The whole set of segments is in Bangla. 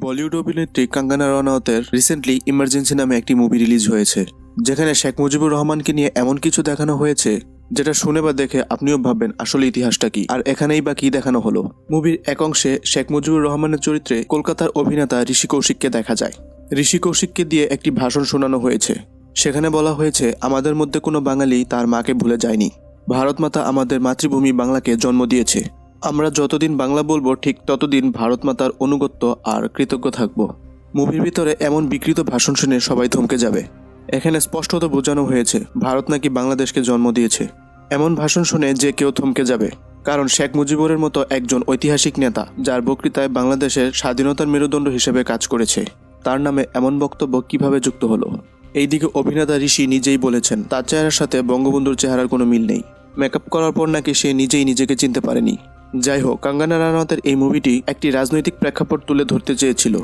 বলিউড অভিনেত্রী কাঙ্গানা রানাওয়াতের রিসেন্টলি ইমার্জেন্সি নামে একটি মুভি রিলিজ হয়েছে, যেখানে শেখ মুজিবুর রহমানকে নিয়ে এমন কিছু দেখানো হয়েছে, যেটা শুনে বা দেখে আপনিও ভাববেন আসলে ইতিহাসটা কি। আর এখানেই বা কি দেখানো হলো? মুভির এক অংশে শেখ মুজিবুর রহমানের চরিত্রে কলকাতার অভিনেতা ঋষি কৌশিককে দেখা যায়। ঋষি কৌশিককে দিয়ে একটি ভাষণ শোনানো হয়েছে। সেখানে বলা হয়েছে, আমাদের মধ্যে কোনো বাঙালি তার মাকে ভুলে যায়নি। ভারত মাতা আমাদের মাতৃভূমি বাংলাকে জন্ম দিয়েছে। আমরা যতদিন বাংলা বলব, ঠিক ততদিন ভারত মাতার অনুগত্য আর কৃতজ্ঞ থাকব। মুভির ভিতরে এমন বিকৃত ভাষণ শুনে সবাই থমকে যাবে। এখানে স্পষ্টত বোঝানো হয়েছে, ভারত নাকি বাংলাদেশকে জন্ম দিয়েছে। এমন ভাষণ শুনে যে কেউ থমকে যাবে। কারণ শেখ মুজিবুরের মতো একজন ঐতিহাসিক নেতা, যার বক্তৃতায় বাংলাদেশের স্বাধীনতার মেরুদণ্ড হিসেবে কাজ করেছে, তার নামে এমন বক্তব্য কীভাবে যুক্ত হলো? এইদিকে অভিনেতা ঋষি নিজেই বলেছেন, তার চেহারার সাথে বঙ্গবন্ধুর চেহারার কোনো মিল নেই। মেকআপ করার পর নাকি সে নিজেই নিজেকে চিনতে পারেনি। যাই হোক কাঙ্গানা রানাওয়াতের এই মুভিটি একটি রাজনৈতিক প্রেক্ষাপট তুলে ধরতে চেয়েছিল।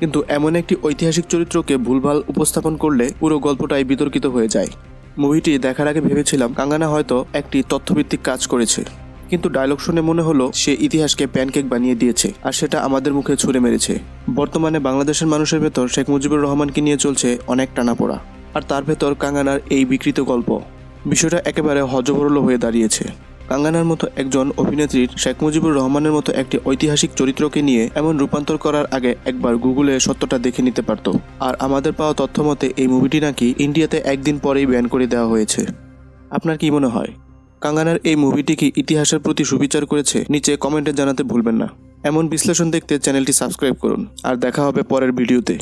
কিন্তু এমন একটি ঐতিহাসিক চরিত্রকে ভুলভাল উপস্থাপন করলে পুরো গল্পটাই বিতর্কিত হয়ে যায়। মুভিটি দেখার আগে ভেবেছিলাম কাঙ্গানা হয়তো একটি তথ্যভিত্তিক কাজ করেছে। কিন্তু ডায়লগ শুনে মনে হলো সে ইতিহাসকে প্যানকেক বানিয়ে দিয়েছে, আর সেটা আমাদের মুখে ছুঁড়ে মেরেছে। বর্তমানে বাংলাদেশের মানুষের ভেতর শেখ মুজিবুর রহমানকে নিয়ে চলছে অনেক টানাপোড়া, আর তার ভেতর কাঙ্গানার এই বিকৃত গল্প। বিষয়টা একেবারে হজবরল হয়ে দাঁড়িয়েছে। কাঙ্গানার মতো একজন অভিনেত্রীর শেখ মুজিবুর রহমানের মতো একটি ঐতিহাসিক চরিত্রকে নিয়ে এমন রূপান্তর করার আগে একবার গুগলে সত্যটা দেখে নিতে পারত। আর আমাদের পাওয়া তথ্য মতে, এই মুভিটি নাকি ইন্ডিয়াতে একদিন পরেই ব্যান করে দেওয়া হয়েছে। আপনার কি মনে হয়? কাঙ্গানার এই মুভিটি কি ইতিহাসের প্রতি সুবিচার করেছে? নিচে কমেন্টে জানাতে ভুলবেন না। এমন বিশ্লেষণ দেখতে চ্যানেলটি সাবস্ক্রাইব করুন। আর দেখা হবে পরের ভিডিওতে।